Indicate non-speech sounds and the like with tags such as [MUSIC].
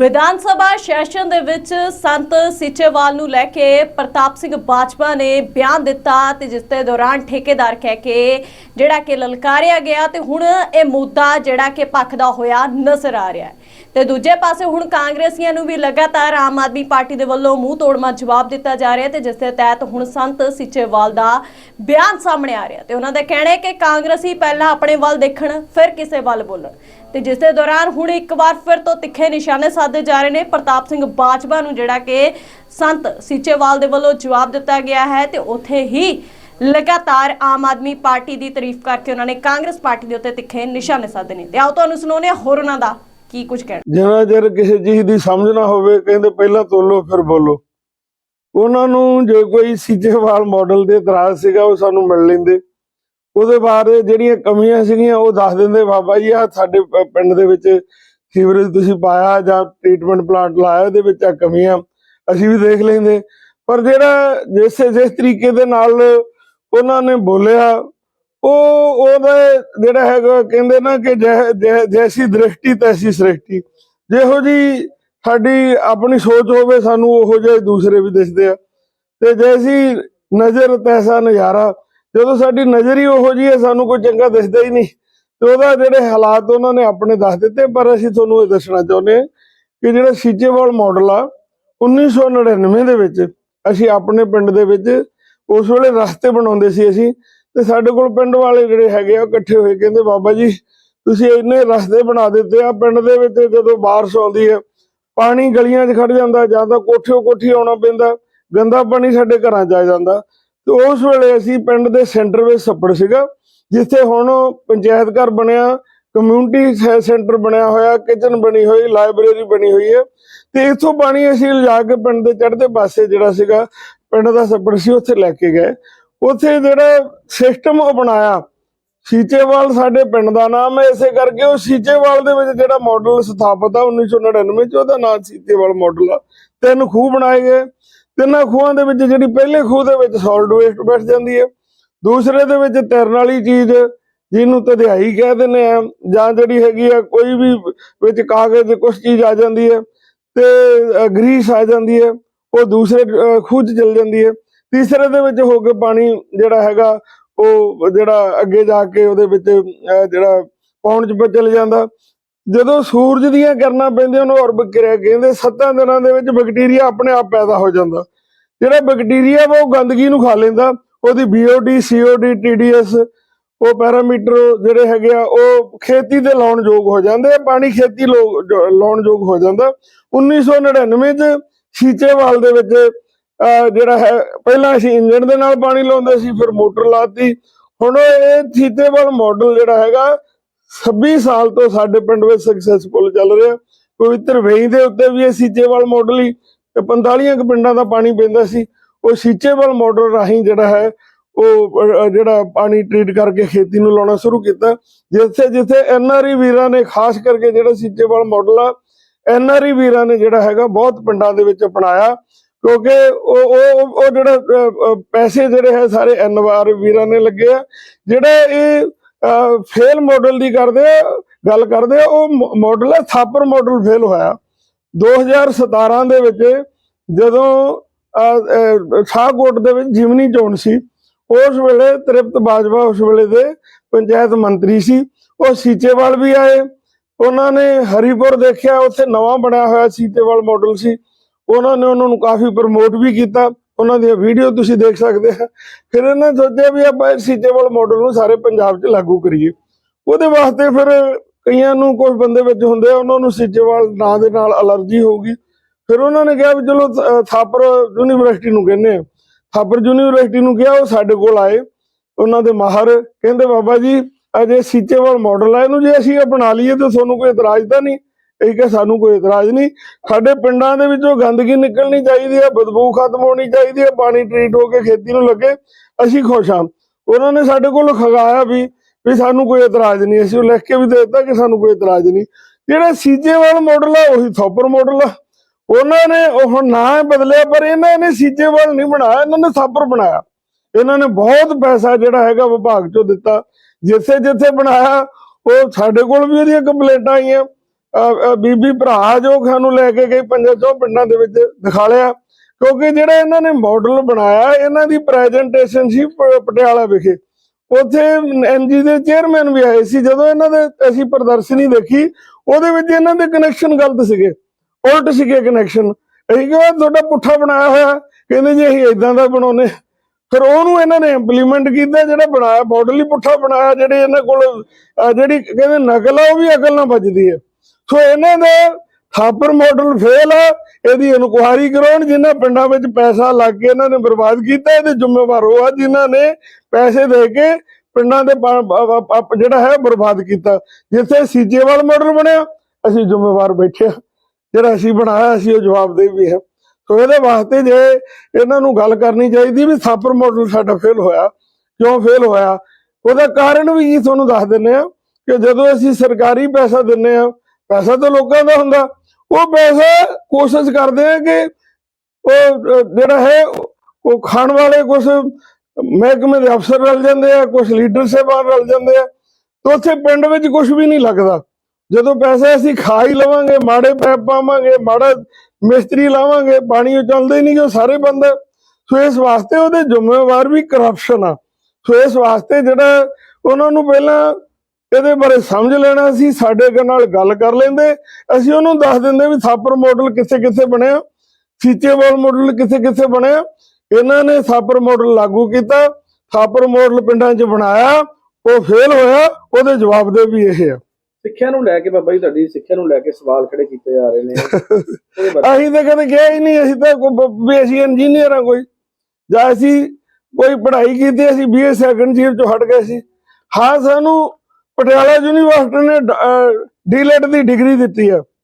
Vidhan Sabha session ਦੇ ਵਿੱਚ ਸੰਤ ਸੀਚੇਵਾਲ ਨੂੰ ਲੈ ਕੇ ਪ੍ਰਤਾਪ ਸਿੰਘ ਬਾਜਵਾ ਨੇ ਬਿਆਨ ਦਿੱਤਾ ਤੇ ਜਿਸ ਦੇ ਦੌਰਾਨ ਠੇਕੇਦਾਰ ਕਹਿ ਕੇ ਜਿਹੜਾ ਕਿ ਲਲਕਾਰਿਆ ਗਿਆ ਤੇ ਹੁਣ ਇਹ ਮੁੱਦਾ ਜਿਹੜਾ ਕਿ ਭਖਦਾ ਹੋਇਆ ਨਜ਼ਰ ਆ ਰਿਹਾ ਤੇ ਦੂਜੇ ਪਾਸੇ ਹੁਣ ਕਾਂਗਰਸੀਆਂ ਨੂੰ ਵੀ ਲਗਾਤਾਰ ਆਮ ਆਦਮੀ ਪਾਰਟੀ ਦੇ ਵੱਲੋਂ ਮੂੰਹ ਤੋੜਮਾ ਜਵਾਬ ਦਿੱਤਾ ਜਾ ਰਿਹਾ ਤੇ ਜਿਸ ਦੇ ਤਹਿਤ ਹੁਣ ਸੰਤ ਸੀਚੇਵਾਲ ਦਾ ਬਿਆਨ ਸਾਹਮਣੇ ਆ ਰਿਹਾ। ਤੇ ਉਹਨਾਂ ਦਾ ਕਹਿਣਾ ਹੈ ਕਿ ਕਾਂਗਰਸੀ ਪਹਿਲਾਂ ਆਪਣੇ ਵੱਲ ਦੇਖਣ, ਫਿਰ ਕਿਸੇ ਵੱਲ ਬੋਲਣ। ਤੇ ਜਿਸ ਦੇ ਦੌਰਾਨ ਹੁਣ ਇੱਕ ਵਾਰ ਫਿਰ ਤੋਂ ਤਿੱਖੇ ਨਿਸ਼ਾਨੇ ਸਾਧੇ ਜਾ ਰਹੇ ਨੇ। ਪ੍ਰਤਾਪ ਸਿੰਘ ਬਾਜਵਾ ਨੂੰ ਜਿਹੜਾ ਕਿ ਸੰਤ ਸੀਚੇਵਾਲ ਦੇ ਵੱਲੋਂ ਜਵਾਬ ਦਿੱਤਾ ਗਿਆ ਹੈ ਤੇ ਉੱਥੇ ਹੀ ਲਗਾਤਾਰ ਆਮ ਆਦਮੀ ਪਾਰਟੀ ਦੀ ਤਾਰੀਫ ਕਰਕੇ ਉਹਨਾਂ ਨੇ ਕਾਂਗਰਸ ਪਾਰਟੀ ਦੇ ਉੱਤੇ ਤਿੱਖੇ ਨਿਸ਼ਾਨੇ ਸਾਧੇ ਨੇ। ਤੇ ਆਓ ਤੁਹਾਨੂੰ ਸੁਣਾਉਂਦੇ ਹੋਰ ਉਹਨਾਂ ਦਾ ਕੀ ਕੁਝ ਕਹਿਣਾ। ਜਿੰਨਾ ਚਿਰ ਕਿਸੇ ਚੀਜ਼ ਦੀ ਸਮਝ ਨਾ ਹੋਵੇ, ਕਹਿੰਦੇ ਪਹਿਲਾਂ ਤੋਲੋ, ਫਿਰ ਬੋਲੋ। ਉਹਨਾਂ ਨੂੰ ਜੇ ਕੋਈ ਸੀਚੇਵਾਲ ਮਾਡਲ ਦੇ ਇਤਰਾਜ਼ ਸੀਗਾ, ਉਹ ਸਾਨੂੰ ਮਿਲ ਲੈਂਦੇ। ਉਹਦੇ ਬਾਅਦ ਜਿਹੜੀਆਂ ਕਮੀਆਂ ਸੀਗੀਆਂ, ਉਹ ਦੱਸ ਦਿੰਦੇ, ਬਾਬਾ ਜੀ ਆ ਸਾਡੇ ਪਿੰਡ ਦੇ ਵਿੱਚ ਸੀਵਰੇਜ ਤੁਸੀਂ ਪਾਇਆ ਜਾਂ ਟ੍ਰੀਟਮੈਂਟ ਪਲਾਂਟ ਲਾਇਆ ਉਹਦੇ ਵਿੱਚ ਆ ਕਮੀਆਂ ਅਸੀਂ ਵੀ ਦੇਖ ਲੈਂਦੇ। ਪਰ ਜਿਹੜਾ ਜਿਸ ਜਿਸ ਤਰੀਕੇ ਦੇ ਨਾਲ ਉਹਨਾਂ ਨੇ ਬੋਲਿਆ, ਉਹ, ਉਹਦਾ ਜਿਹੜਾ ਹੈਗਾ, ਕਹਿੰਦੇ ਨਾ ਕਿ ਜੈਸੀ ਦ੍ਰਿਸ਼ਟੀ ਤੈਸੀ ਸ੍ਰਿਸ਼ਟੀ। ਜਿਹੋ ਜੀ ਸਾਡੀ ਆਪਣੀ ਸੋਚ ਹੋਵੇ, ਸਾਨੂੰ ਉਹੋ ਜਿਹੇ ਦੂਸਰੇ ਵੀ ਦਿਸਦੇ ਆ। ਤੇ ਜੈਸੀ ਨਜ਼ਰ, ਤੈਸਾ ਨਜ਼ਾਰਾ, ਜਦੋਂ ਸਾਡੀ ਨਜ਼ਰ ਹੀ ਉਹੋ ਜੀ ਹੈ, ਸਾਨੂੰ ਕੋਈ ਚੰਗਾ ਦਿਸਦਾ ਹੀ ਨਹੀਂ। ਤੇ ਉਹਦਾ ਜਿਹੜੇ ਹਾਲਾਤ ਉਹਨਾਂ ਨੇ ਆਪਣੇ ਦੱਸ ਦਿੱਤੇ, ਪਰ ਅਸੀਂ ਤੁਹਾਨੂੰ ਇਹ ਦੱਸਣਾ ਚਾਹੁੰਦੇ ਹਾਂ ਕਿ ਜਿਹੜਾ ਸੀਚੇਵਾਲ ਮਾਡਲ ਆ 1999 ਦੇ ਵਿੱਚ ਅਸੀਂ ਆਪਣੇ ਪਿੰਡ ਦੇ ਵਿੱਚ ਉਸ ਵੇਲੇ ਰਸਤੇ ਬਣਾਉਂਦੇ ਸੀ ਅਸੀਂ, ਤੇ ਸਾਡੇ ਕੋਲ ਪਿੰਡ ਵਾਲੇ ਜਿਹੜੇ ਹੈਗੇ ਆ ਇਕੱਠੇ ਹੋਏ ਕਹਿੰਦੇ, ਬਾਬਾ ਜੀ, ਤੁਸੀਂ ਇੰਨੇ ਰਸਤੇ ਬਣਾ ਦਿੱਤੇ ਆ, ਪਿੰਡ ਦੇ ਵਿੱਚ ਜਦੋਂ ਬਾਰਿਸ਼ ਆਉਂਦੀ ਹੈ, ਪਾਣੀ ਗਲੀਆਂ 'ਚ ਖੜ ਜਾਂਦਾ, ਜਾਂ ਤਾਂ ਕੋਠਿਓ ਕੋਠੀ ਆਉਣਾ ਪੈਂਦਾ, ਗੰਦਾ ਪਾਣੀ ਸਾਡੇ ਘਰਾਂ 'ਚ ਆ ਜਾਂਦਾ। ਤੇ ਉਸ ਵੇਲੇ ਅਸੀਂ ਪਿੰਡ ਦੇ ਸੈਂਟਰ ਵਿੱਚ ਸੱਪੜ ਸੀਗਾ ਜਿੱਥੇ ਹੁਣ ਪੰਚਾਇਤ ਘਰ ਬਣਿਆ ਕਮਿਊਨਿਟੀ ਸੈ- ਸੈਂਟਰ ਬਣਿਆ ਹੋਇਆ ਕਿਚਨ ਬਣੀ ਹੋਈ ਲਾਇਬ੍ਰੇਰੀ ਬਣੀ ਹੋਈ ਹੈ। ਤੇ ਇੱਥੋਂ ਪਾਣੀ ਅਸੀਂ ਲਿਜਾ ਕੇ ਪਿੰਡ ਦੇ ਚੜ੍ਹਦੇ ਪਾਸੇ ਜਿਹੜਾ ਸੀਗਾ, ਪਿੰਡ ਦਾ ਛੱਪੜ ਸੀ, ਉੱਥੇ ਲੈ ਕੇ ਗਏ। ਉੱਥੇ ਜਿਹੜਾ ਸਿਸਟਮ ਉਹ ਬਣਾਇਆ, ਸੀਚੇਵਾਲ ਸਾਡੇ ਪਿੰਡ ਦਾ ਨਾਮ ਹੈ, ਇਸੇ ਕਰਕੇ ਉਹ ਸੀਚੇਵਾਲ ਦੇ ਵਿੱਚ ਜਿਹੜਾ ਮਾਡਲ ਸਥਾਪਿਤ ਆ 1999 ਚ ਉਹਦਾ ਨਾਮ ਸੀਚੇਵਾਲ ਮਾਡਲ ਆ। ਤਿੰਨ ਖੂਹ ਬਣਾਏ ਗਏ। ਤਿੰਨਾਂ ਖੂਹਾਂ ਦੇ ਵਿੱਚ ਜਿਹੜੀ ਪਹਿਲੇ ਖੂਹ ਦੇ ਵਿੱਚ ਸੋਲਿਡ ਵੇਸਟ ਬੈਠ ਜਾਂਦੀ ਹੈ। ਦੂਸਰੇ ਦੇ ਵਿੱਚ ਤੈਰਨ ਵਾਲੀ ਚੀਜ਼ ਜਿਹਨੂੰ ਤਧਿਆਈ ਕਹਿ ਦਿੰਦੇ ਆ ਜਾਂ ਜਿਹੜੀ ਹੈਗੀ ਆ ਕੋਈ ਵੀ ਵਿੱਚ ਕਾਗਜ਼ ਕੁਝ ਚੀਜ਼ ਆ ਜਾਂਦੀ ਹੈ ਤੇ ਗਰੀਸ ਆ ਜਾਂਦੀ ਹੈ ਉਹ ਦੂਸਰੇ ਅ, ਖੂਹ 'ਚ ਚਲ ਜਾਂਦੀ ਹੈ। ਤੀਸਰੇ ਦੇ ਵਿੱਚ ਹੋ ਕੇ ਪਾਣੀ ਜਿਹੜਾ ਹੈਗਾ ਉਹ ਜਿਹੜਾ ਅੱਗੇ ਜਾ ਕੇ ਉਹਦੇ ਵਿੱਚ ਜਿਹੜਾ ਪੌਣ ਚ ਚਲ ਜਾਂਦਾ। ਜਦੋਂ ਸੂਰਜ ਦੀਆਂ ਕਿਰਨਾਂ ਪੈਂਦੀਆਂ ਉਹਨੂੰ ਔਰਬ ਕਿਰਿਆ ਕਹਿੰਦੇ ਸੱਤਾਂ ਦਿਨਾਂ ਦੇ ਵਿੱਚ ਬੈਕਟੀਰੀਆ ਆਪਣੇ ਆਪ ਪੈਦਾ ਹੋ ਜਾਂਦਾ। ਜਿਹੜਾ ਬੈਕਟੀਰੀਆ ਵਾ ਉਹ ਗੰਦਗੀ ਨੂੰ ਖਾ ਲੈਂਦਾ ਉਹਦੀ ਬੀਓਡੀ ਸੀਓਡੀ ਟੀਡੀਐਸ ਉਹ ਪੈਰਾਮੀਟਰ ਜਿਹੜੇ ਹੈਗੇ ਆ, ਉਹ ਖੇਤੀ ਤੇ ਲਾਉਣ ਯੋਗ ਹੋ ਜਾਂਦੇ ਆ, ਪਾਣੀ ਖੇਤੀ ਲੋ- ਜੋ- ਲਾਉਣ ਯੋਗ ਹੋ ਜਾਂਦਾ। 1999 ਚ ਸੀਚੇਵਾਲ ਦੇ ਵਿੱਚ ਜਿਹੜਾ ਹੈ, ਪਹਿਲਾਂ ਅਸੀਂ ਇੰਜਣ ਦੇ ਨਾਲ ਪਾਣੀ ਲਾਉਂਦੇ ਸੀ, ਫਿਰ ਮੋਟਰ ਲਾਤੀ। ਹੁਣ ਇਹ ਸੀਚੇਵਾਲ ਮਾਡਲ ਜਿਹੜਾ ਹੈਗਾ 26 ਸਾਲ ਤੋਂ ਸਾਡੇ ਪਿੰਡ ਵਿੱਚ ਸਕਸੈਸਫੁਲ ਚੱਲ ਰਿਹਾ। ਪਵਿੱਤਰ ਵੇਈ ਦੇ ਉੱਤੇ ਵੀ ਇਹ ਸੀਚੇਵਾਲ ਮਾਡਲ ਹੀ, ਤੇ 45 ਕੁ ਪਿੰਡਾਂ ਦਾ ਪਾਣੀ ਪੈਂਦਾ ਸੀ। ਉਹ ਸੀਚੇਵਾਲ ਮਾਡਲ ਰਾਹੀਂ ਜਿਹੜਾ ਹੈ, ਉਹ ਜਿਹੜਾ ਪਾਣੀ ਟ੍ਰੀਟ ਕਰਕੇ ਖੇਤੀ ਨੂੰ ਲਾਉਣਾ ਸ਼ੁਰੂ ਕੀਤਾ। ਜਿੱਥੇ ਜਿੱਥੇ ਐਨਆਰਈ ਵੀਰਾਂ ਨੇ ਖਾਸ ਕਰਕੇ ਜਿਹੜਾ ਸੀਚੇਵਾਲ ਮਾਡਲ ਆ ਐਨਆਰਈ ਵੀਰਾਂ ਨੇ ਜਿਹੜਾ ਹੈਗਾ ਬਹੁਤ ਪਿੰਡਾਂ ਦੇ ਵਿੱਚ ਅਪਣਾਇਆ। ਕਿਉਂਕਿ ਉਹ ਉਹ ਉਹ ਜਿਹੜਾ ਪੈਸੇ ਜਿਹੜੇ ਹੈ ਸਾਰੇ ਐਨਆਰ ਵੀਰਾਂ ਨੇ ਲੱਗੇ ਆ। ਜਿਹੜਾ ਇਹ ਫੇਲ ਮਾਡਲ ਦੀ ਕਰਦੇ ਗੱਲ ਕਰਦੇ ਆ, ਉਹ ਮਾਡਲ ਹੈ ਥਾਪਰ ਮਾਡਲ ਫੇਲ ਹੋਇਆ। 2017 ਦੇ ਵਿੱਚ ਜਦੋਂ ਸ਼ਾਹਕੋਟ ਦੇ ਵਿੱਚ ਜਿਮਨੀ ਚੋਣ ਸੀ। ਉਸ ਵੇਲੇ ਤ੍ਰਿਪਤ ਬਾਜਵਾ ਉਸ ਵੇਲੇ ਦੇ ਪੰਚਾਇਤ ਮੰਤਰੀ ਸੀ। ਉਹ ਸੀਚੇਵਾਲ ਵੀ ਆਏ। ਉਹਨਾਂ ਨੇ ਹਰੀਪੁਰ ਦੇਖਿਆ, ਉੱਥੇ ਨਵਾਂ ਬਣਿਆ ਹੋਇਆ ਸੀਚੇਵਾਲ ਮਾਡਲ ਸੀ। ਉਹਨਾਂ ਨੇ ਉਹਨਾਂ ਨੂੰ ਕਾਫੀ ਪ੍ਰਮੋਟ ਵੀ ਕੀਤਾ। ਉਹਨਾਂ ਦੀਆਂ ਵੀਡੀਓ ਤੁਸੀਂ ਦੇਖ ਸਕਦੇ ਆ। ਫਿਰ ਇਹਨਾਂ ਨੇ ਸੋਚਿਆ ਵੀ ਆਪਾਂ ਸੀਚੇਵਾਲ ਮਾਡਲ ਨੂੰ ਸਾਰੇ ਪੰਜਾਬ 'ਚ ਲਾਗੂ ਕਰੀਏ। ਉਹਦੇ ਵਾਸਤੇ ਫਿਰ ਕਈਆਂ ਨੂੰ ਕੁਝ ਬੰਦੇ ਵਿੱਚ ਹੁੰਦੇ ਆ, ਉਹਨਾਂ ਨੂੰ ਸੀਚੇਵਾਲ ਨਾਂ ਦੇ ਨਾਲ ਅਲਰਜੀ ਹੋਊਗੀ। ਫਿਰ ਉਹਨਾਂ ਨੇ ਕਿਹਾ ਵੀ ਚਲੋ ਥਾਪਰ ਯੂਨੀਵਰਸਿਟੀ ਨੂੰ ਕਹਿੰਦੇ ਆ। ਥਾਪਰ ਯੂਨੀਵਰਸਿਟੀ ਨੂੰ ਕਿਹਾ, ਉਹ ਸਾਡੇ ਕੋਲ ਆਏ, ਉਹਨਾਂ ਦੇ ਮਾਹਰ ਕਹਿੰਦੇ, ਬਾਬਾ ਜੀ, ਅਜੇ ਸੀਚੇਵਾਲ ਮਾਡਲ ਆ, ਇਹਨੂੰ ਜੇ ਅਸੀਂ ਅਪਣਾ ਲਈਏ ਤਾਂ ਤੁਹਾਨੂੰ ਕੋਈ ਇਤਰਾਜ਼ ਤਾਂ ਨਹੀਂ। ਇਹ ਕਿ ਸਾਨੂੰ ਕੋਈ ਇਤਰਾਜ਼ ਨਹੀਂ। ਸਾਡੇ ਪਿੰਡਾਂ ਦੇ ਵਿੱਚੋਂ ਗੰਦਗੀ ਨਿਕਲਣੀ ਚਾਹੀਦੀ ਹੈ ਬਦਬੂ ਖਤਮ ਹੋਣੀ ਚਾਹੀਦੀ ਹੈ ਪਾਣੀ ਟ੍ਰੀਟ ਹੋ ਕੇ ਖੇਤੀ ਨੂੰ ਲੱਗੇ, ਅਸੀਂ ਖੁਸ਼ ਹਾਂ। ਉਹਨਾਂ ਨੇ ਸਾਡੇ ਕੋਲ ਖਗਾਇਆ ਵੀ ਵੀ ਸਾਨੂੰ ਕੋਈ ਇਤਰਾਜ਼ ਨਹੀਂ। ਅਸੀਂ ਉਹ ਲਿਖ ਕੇ ਵੀ ਦੇ ਦਿੱਤਾ ਕਿ ਸਾਨੂੰ ਕੋਈ ਇਤਰਾਜ਼ ਨਹੀਂ। ਜਿਹੜਾ ਸੀਚੇਵਾਲ ਮਾਡਲ ਆ, ਉਹੀ ਥੋਪਰ ਮਾਡਲ ਆ। ਉਹਨਾਂ ਨੇ ਉਹ ਹੁਣ ਨਾਂ ਬਦਲਿਆ, ਪਰ ਇਹਨਾਂ ਨੇ ਸੀਚੇਵਾਲ ਨਹੀਂ ਬਣਾਇਆ, ਇਹਨਾਂ ਨੇ ਸਾਬਰ ਬਣਾਇਆ। ਇਹਨਾਂ ਨੇ ਬਹੁਤ ਪੈਸਾ ਜਿਹੜਾ ਹੈਗਾ ਵਿਭਾਗ ਚੋਂ ਦਿੱਤਾ। ਜਿੱਥੇ ਜਿੱਥੇ ਬਣਾਇਆ, ਉਹ ਸਾਡੇ ਕੋਲ ਵੀ ਉਹਦੀਆਂ ਕੰਪਲੇਂਟਾਂ ਆਈਆਂ। ਬੀਬੀ ਭਰਾ ਜੋ ਸਾਨੂੰ ਲੈ ਕੇ ਗਈ ਪੰਜਾਂ ਚੋਂ ਪਿੰਡਾਂ ਦੇ ਵਿੱਚ ਦਿਖਾ ਲਿਆ। ਕਿਉਂਕਿ ਜਿਹੜਾ ਇਹਨਾਂ ਨੇ ਮਾਡਲ ਬਣਾਇਆ, ਇਹਨਾਂ ਦੀ ਪ੍ਰੈਜੈਂਟੇਸ਼ਨ ਸੀ ਪਟਿਆਲਾ ਵਿਖੇ। ਉੱਥੇ ਐਨਜੀ ਦੇ ਚੇਅਰਮੈਨ ਵੀ ਆਏ ਸੀ। ਜਦੋਂ ਇਹਨਾਂ ਦੇ ਅਸੀਂ ਪ੍ਰਦਰਸ਼ਨੀ ਦੇਖੀ, ਉਹਦੇ ਵਿੱਚ ਇਹਨਾਂ ਦੇ ਕਨੈਕਸ਼ਨ ਗਲਤ ਸੀਗੇ। ਉਲਟ ਸੀਗੇ ਕਨੈਕਸ਼ਨ ਅਸੀਂ ਕਿਹਾ ਤੁਹਾਡਾ ਪੁੱਠਾ ਬਣਾਇਆ ਹੋਇਆ ਕਹਿੰਦੇ ਜੀ, ਅਸੀਂ ਇਦਾਂ ਦਾ ਬਣਾਉਨੇ ਫਿਰ ਉਹਨੂੰ ਇਹਨਾਂ ਨੇ ਇੰਪਲੀਮੈਂਟ ਕੀਤਾ, ਜਿਹੜਾ ਬਣਾਇਆ ਮਾਡਲ ਹੀ ਪੁੱਠਾ ਬਣਾਇਆ, ਜਿਹੜੇ ਇਹਨਾਂ ਕੋਲ ਜਿਹੜੀ ਕਹਿੰਦੇ ਨਕਲ ਆ, ਉਹ ਵੀ ਅਕਲ ਨਾਲ ਵੱਜਦੀ ਹੈ। ਸੋ ਇਹਨਾਂ ਦੇ ਥਾਪਰ ਮਾਡਲ ਫੇਲ ਆ, ਇਹਦੀ ਇਨਕੁਆਇਰੀ ਕਰਾਉਣ, ਜਿਨ੍ਹਾਂ ਪਿੰਡਾਂ ਵਿੱਚ ਪੈਸਾ ਲੱਗ ਕੇ ਇਹਨਾਂ ਨੇ ਬਰਬਾਦ ਕੀਤਾ, ਇਹਦੇ ਜ਼ਿੰਮੇਵਾਰ ਉਹ ਆ, ਜਿਨ੍ਹਾਂ ਨੇ ਪੈਸੇ ਦੇ ਕੇ ਪਿੰਡਾਂ ਦੇ ਜਿਹੜਾ ਹੈ, ਬਰਬਾਦ ਕੀਤਾ। ਜਿੱਥੇ ਸੀਜੇਵਾਲ ਮਾਡਲ ਬਣਿਆ, ਅਸੀਂ ਜ਼ਿੰਮੇਵਾਰ ਬੈਠੇ ਜਿਹੜਾ ਅਸੀਂ ਬਣਾਇਆ ਸੀ ਉਹ ਜਵਾਬਦੇਹ ਵੀ ਹੈ। ਸੋ ਇਹਦੇ ਵਾਸਤੇ ਜੇ ਇਹਨਾਂ ਨੂੰ ਗੱਲ ਕਰਨੀ ਚਾਹੀਦੀ ਵੀ ਥਾਪਰ ਮਾਡਲ ਸਾਡਾ ਫੇਲ ਹੋਇਆ, ਕਿਉਂ ਫੇਲ ਹੋਇਆ, ਉਹਦਾ ਕਾਰਨ ਵੀ ਜੀ ਤੁਹਾਨੂੰ ਦੱਸ ਦਿੰਨੇ ਆ ਕਿ ਜਦੋਂ ਅਸੀਂ ਸਰਕਾਰੀ ਪੈਸਾ ਦਿੰਨੇ ਆ ਪੈਸਾ ਤਾਂ ਲੋਕਾਂ ਦਾ ਹੁੰਦਾ, ਉਹ ਪੈਸਾ ਕੋਸ਼ਿਸ਼ ਕਰਦੇ ਆ ਕਿ ਉਹ ਜਿਹੜਾ ਹੈ, ਉਹ ਖਾਣ ਵਾਲੇ ਕੁਝ ਮਹਿਕਮੇ ਦੇ ਅਫਸਰ ਰਲ ਜਾਂਦੇ ਆ ਕੁਝ ਲੀਡਰ ਸਾਹਿਬਾਨ ਰਲ ਜਾਂਦੇ ਆ, ਤੇ ਉੱਥੇ ਪਿੰਡ ਵਿੱਚ ਕੁਝ ਵੀ ਨਹੀਂ ਲੱਗਦਾ। ਜਦੋਂ ਪੈਸੇ ਅਸੀਂ ਖਾ ਹੀ ਲਵਾਂਗੇ, ਮਾੜੇ ਪੈਪ ਪਾਵਾਂਗੇ, ਮਾੜਾ ਮਿਸਤਰੀ ਲਾਵਾਂਗੇ, ਪਾਣੀ ਉਹ ਚੱਲਦਾ ਹੀ ਨਹੀਂ ਕਿ ਸਾਰੇ ਬੰਦ ਸੋ ਇਸ ਵਾਸਤੇ ਉਹਦੇ ਜ਼ਿੰਮੇਵਾਰ ਵੀ ਕਰਪਸ਼ਨ ਆ। ਸੋ ਇਸ ਵਾਸਤੇ ਜਿਹੜਾ ਉਹਨਾਂ ਨੂੰ ਪਹਿਲਾਂ ਇਹਦੇ ਬਾਰੇ ਸਮਝ ਲੈਣਾ ਸੀ, ਸਾਡੇ ਨਾਲ ਗੱਲ ਕਰ ਲੈਂਦੇ। ਅਸੀਂ ਉਹਨੂੰ ਦੱਸ ਦਿੰਦੇ ਵੀ ਥਾਪਰ ਮਾਡਲ ਕਿੱਥੇ ਕਿੱਥੇ ਬਣਿਆ ਸੀਚੇਵਾਲ ਮਾਡਲ ਕਿੱਥੇ ਕਿੱਥੇ ਬਣਿਆ। ਇਹਨਾਂ ਨੇ ਥਾਪਰ ਮਾਡਲ ਲਾਗੂ ਕੀਤਾ ਥਾਪਰ ਮਾਡਲ ਪਿੰਡਾਂ 'ਚ ਬਣਾਇਆ, ਉਹ ਫੇਲ ਹੋਇਆ, ਉਹਦੇ ਜਵਾਬ ਦੇ ਵੀ ਇਹ ਆ। ਸਿੱਖਿਆ ਨੂੰ ਲੈ ਕੇ ਬਾਬਾ ਜੀ ਤੁਹਾਡੀ ਸਿੱਖਿਆ ਨੂੰ ਲੈ ਕੇ ਸਵਾਲ ਖੜੇ ਕੀਤੇ ਜਾ ਰਹੇ ਨੇ। [LAUGHS] ਉਹਦੇ ਬਾਰੇ ਅਸੀਂ ਤਾਂ ਕਦੇ ਕਿਹਾ ਹੀ ਨਹੀਂ ਅਸੀਂ ਤਾਂ ਕੋਈ ਬ- ਵੀ ਅਸੀਂ ਇੰਜੀਨੀਅਰ ਆ ਕੋਈ। ਜਾਂ ਅਸੀਂ ਕੋਈ ਪੜ੍ਹਾਈ ਕੀਤੀ ਅਸੀਂ ਬੀਏ ਸੈਕੰਡ ਈਅਰ ਚੋਂ ਹਟ ਗਏ ਸੀ। ਹਾਂ ਸਾਨੂੰ ਪਟਿਆਲਾ ਯੂਨੀਵਰਸਿਟੀ ਨੇ ਡੀਲੈਟ ਦੀ ਡਿਗਰੀ ਦਿੱਤੀ ਆ।